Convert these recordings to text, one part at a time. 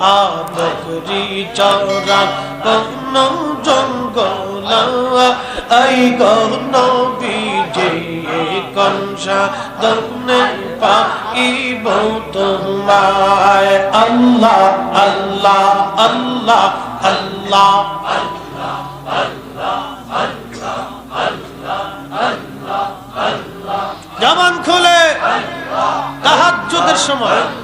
আবরি চরা কোন জঙ্গল। এই গন বিজে কংসা দনে পাইব তোমায়। আল্লাহ আল্লাহ আল্লাহ আল্লাহ জবান খুলে। তাহাজ্জুদের সময়। গাউলে রে দেখা দিবে ই গৌন বিজে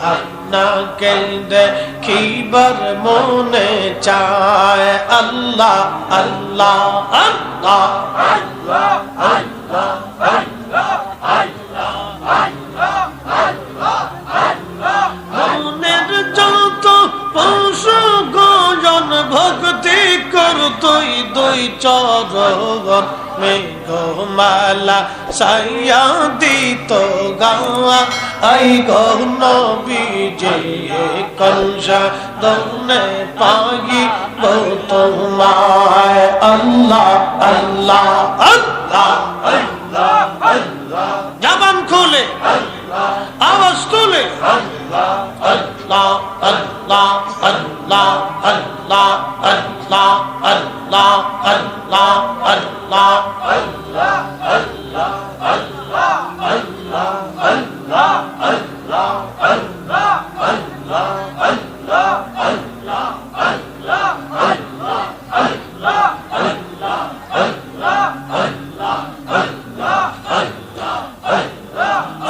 আপনাকে দেখিবার মনে চায়। আল্লাহ আল্লাহ আল্লাহ মনের দুই চরণ মেঘমালা সাইয়া দিত গাওয়া। আই গহন বিজে কংসা দনে পাগি তোমায়। আল্লাহ আল্লাহ আল্লাহ জবান খুলে, আওয়াজ তুলে আল্লাহ আল্লাহ আল্লাহ আল্লাহ আল্লাহ আল্লাহ আল্লাহ। আল্লাহ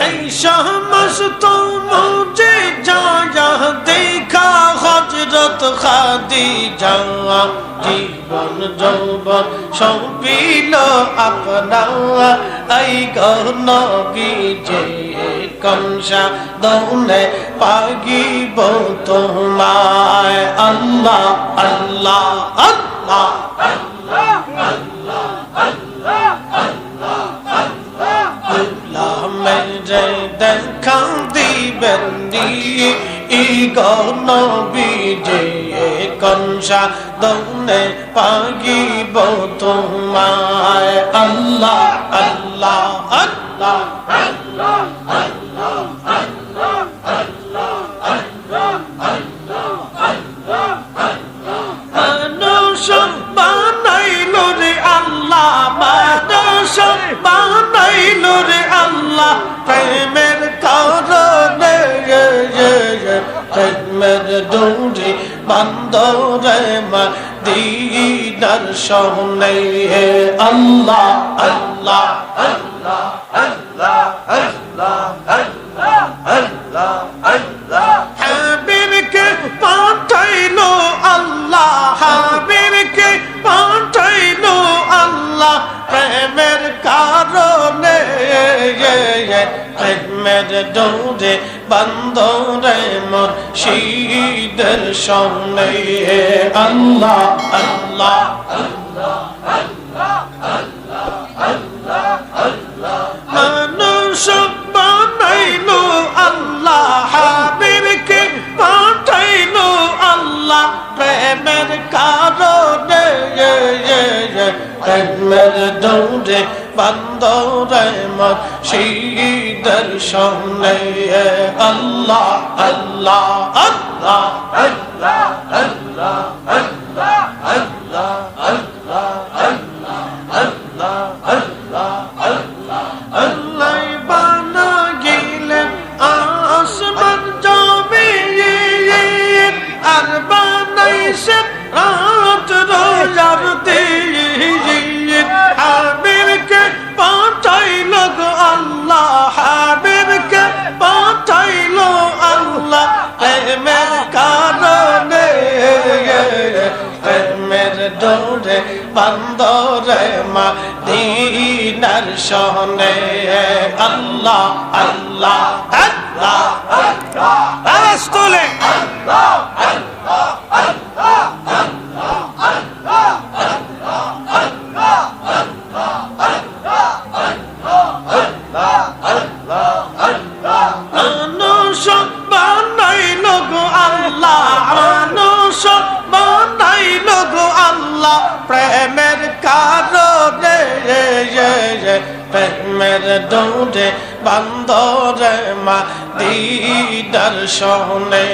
এই শাহমাস তো মুঝে যায়া দেখা হজরত খাদি যাওয়া জীবন যৌবন সবিল আপনা এই গহন বিজে কংসা দৌনে পাগিব তোমায় আল্লাহ আল্লাহ আল্লাহ মেরে দেখা দিবেন ই গণ বিজে কংসা দৌনে পাগিব তোমায়। আল্লাহ আল্লাহ আল্লাহ মানুষ দিদার সহনে আল্লাহ আল্লাহ আল্লাহ আল্লাহ আল্লাহ আল্লাহ আল্লাহ আল্লাহ। হাবিবকে পাঠাইলো আল্লাহ, হাবিবকে পাঠাইলো আল্লাহ। প্রেমের কারণে প্রেমের দৌড়ে বন্দরে মোর শীদের সঙ্গে আল্লাহ আল্লাহ। প্রেমের দৌড়ে বন্দরে মত শীদের সঙ্গে আল্লাহ আল্লাহ আল্লাহ আল্লাহ আল্লাহ আল্লাহ। রে বান্দরে মা দিনার শোনে। আল্লাহ আল্লাহ আল্লাহ আল্লাহ। আল্লাহ আল্লাহ। আল্লাহ প্রেমের কারণে প্রেমের দৌড়ে বান্দরে মা দিদার শোনে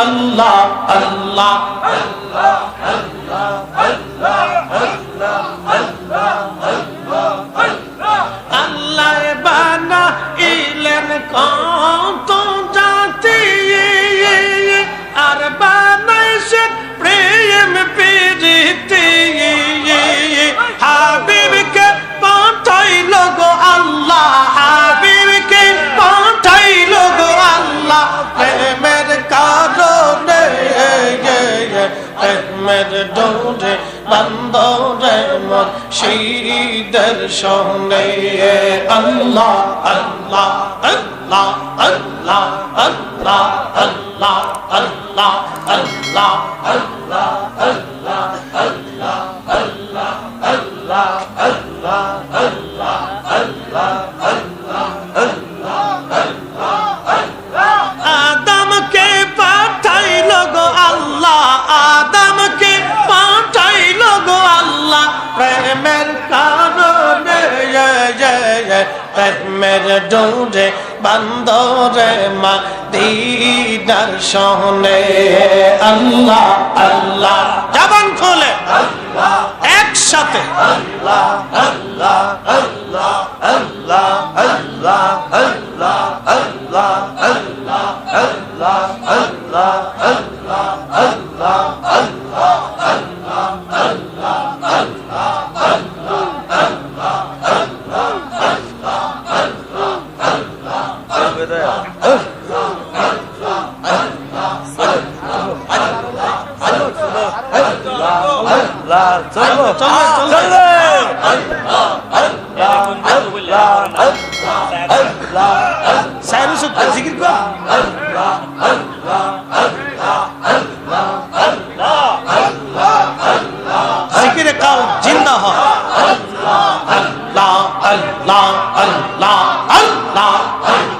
আল্লাহ আল্লাহ আল্লাহ আল্লাহ আল্লাহ আল্লাহ আল্লাহ আল্লাহ আল্লাহ বানা ইলেন কত প্রেমের দৌড়ে বান্দরে মোর শীদের সঙ্গে আল্লাহ আল্লাহ আল্লাহ আল্লাহ আল্লাহ আল্লাহ আল্লাহ আল্লাহ আল্লাহ আল্লাহ আল্লাহ আল্লাহ আল্লাহ আল্লাহ আল্লাহ আল্লাহ আল্লাহ প্রেমের দৌড়ে বান্দরে মা দিদার সহনে আল্লাহ আল্লাহ। জবান খোলে। একসাথে। চলবো চলে চলে সাইরু সুখ জিকির কর জিকিরে কাল জিন্দা হয় আল্লাহ আল্লাহ আল্লাহ আল্লাহ বেদায়া জিকির জিকিরে কাল জিন্দা হয় আল্লাহ আল্লাহ আল্লাহ আল্লাহ আল্লাহ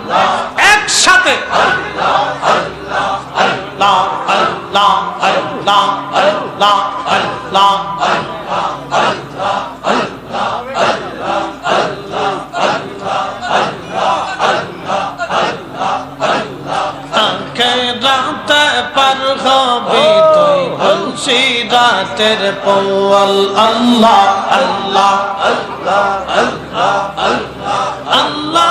বলছি রাতের পৌয়াল আল্লাহ আল্লাহ আল্লাহ আল্লাহ আল্লাহ আল্লাহ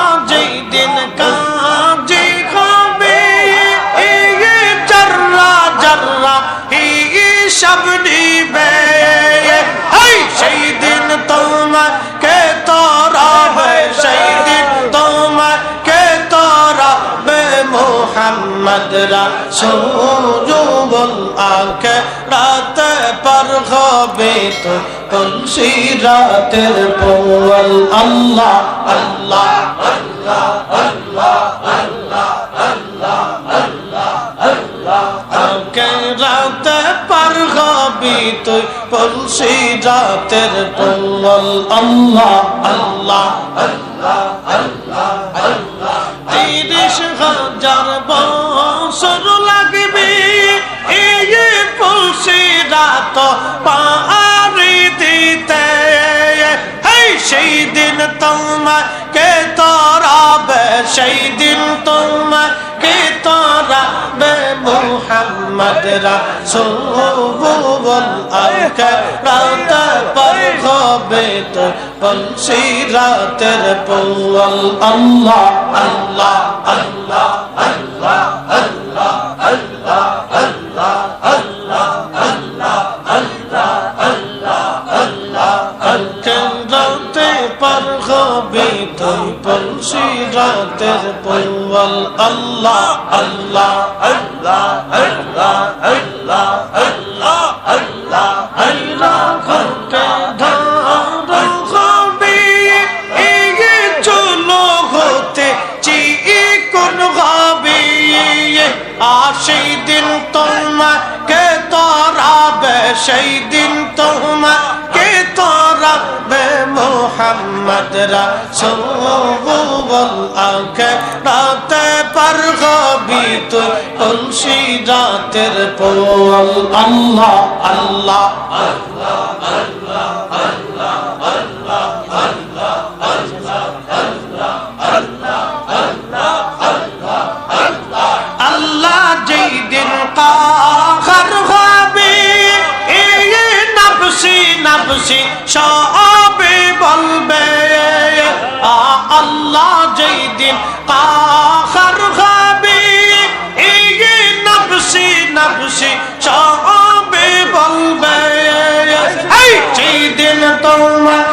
মোহাম্মদ রাসূলুল আকে রাত পর হবে তো তুলসী রাতের পোয়াল। আল্লাহ আল্লাহ আল্লাহ আল্লাহ আল্লাহ আল্লাহ আল্লাহ। আল্লাহ রাত পর হবে তো তুলসী রাতের পোয়াল। আল্লাহ আল্লাহ আল্লাহ আল্লাহ আল্লাহ। তিরিশ হাজার বছর লাগবে। এই পুলসি রাত পাহাড়ি দিতে। সেই দিন তোমার কে তোরাবে, সেই দিন তোমার কে তোরাবে মোহাম্মদ রাসূল আকে রাত পর হবে তো বলছি রাতের পৌয়াল আল্লাহ আল্লাহ আল্লাহ আল্লাহ আল্লাহ আল্লাহ আল্লাহ আল্লাহ আল্লাহ আল্লাহ আল্লাহ আল্লাহ আজকে রাতে পার হবে তুই বলছি রাতের আল্লাহ আল্লাহ আল্লাহ আল্লাহ আল্লাহ আর সেই দিন তোমাকে তরাবে, সেই দিন তোমাকে তরাবে মোহাম্মদ রাসূল আকে রাতে পার হবি তুই তুলসী রাতের আল্লাহ আল্লাহ আল্লাহ আল্লাহ আল্লাহ আল্লাহ। খুশি সবে বলবে আল্লাহ যেই দিন কাহার খাবি এই নবসি নবসি সবে বলবে। সেই দিন তোমার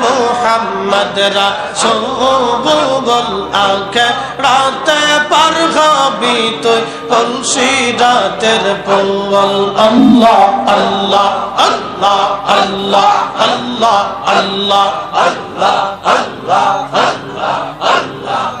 মোহাম্মদ রাসূল আকে রাতে পার হবি তুই কলসি রাতের পল আল্লাহ আল্লাহ আল্লাহ আল্লাহ আল্লাহ আল্লাহ আল্লাহ আল্লাহ জবান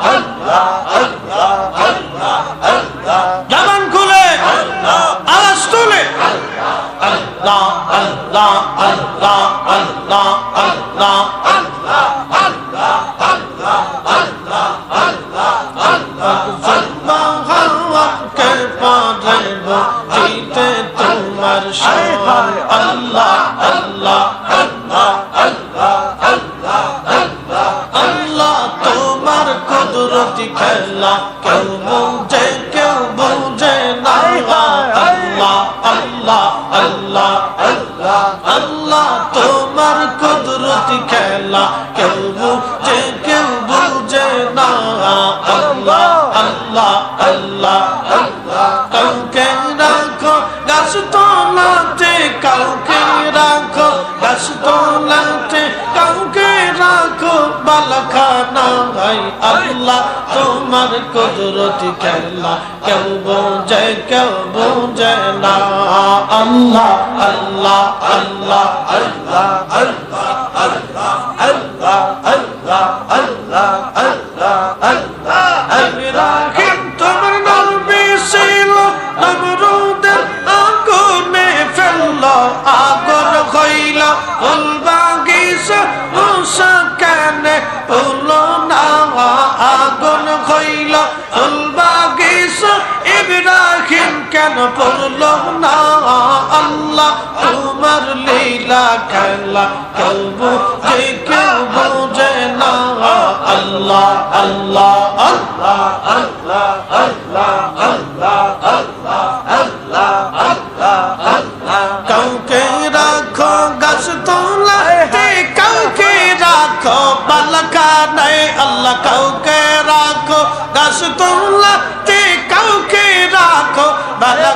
খেলা কেউ বুঝে কেউ বুঝে না আল্লাহ আল্লাহ আল্লাহ আল্লাহ আল্লাহ তোমার কুদরতি খেলা কেউ বুঝে কেউ বুঝে না আল্লাহ আল্লাহ। আল্লাহ আল্লাহ কাউকে রাখো গাছ তোলাতে বালখানা আল্লাহ তোমার কুদরতি খেলা কেউ বোঝে কেউ বোঝে না আল্লাহ আল্লাহ আল্লাহ আল্লাহ আল্লাহ আল্লাহ আল্লাহ আল্লাহ আল্লাহ আল্লাহ আল্লাহ ইব্রাহিম তোমার নবী ছিল নমরুদের কেন পড়ল না? আল্লাহ, তোমার লীলা খেলা কলবু যে কেউ বোঝে না। আল্লাহ আল্লাহ আল্লাহ আল্লাহ আল্লাহ আল্লাহ আল্লাহ।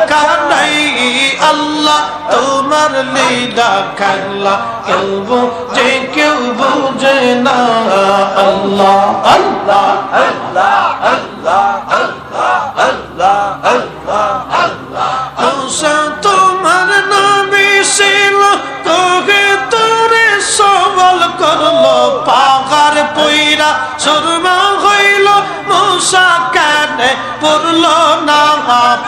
বালকা নাই। আল্লাহ, তোমার লীলা খেলা কেউ বুঝে কেউ বুঝে না। আল্লাহ আল্লাহ আল্লাহ আল্লাহ আল্লাহ আল্লাহ আল্লাহ আল্লাহ। মুসা তোমার নবী ছিল, তোকে তোরে সবল করল। পাহাড় পইরা সুরমা হইল মুসা কানে পড়ল না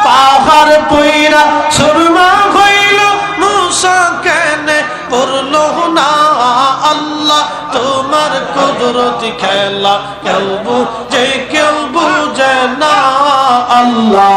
পাহাড় পইরা সুরমা হইল মুসা কেনে পড়ল না। আল্লাহ, তোমার কুদরতি খেলা, কেউ বুঝে কেউ বুঝে না। আল্লাহ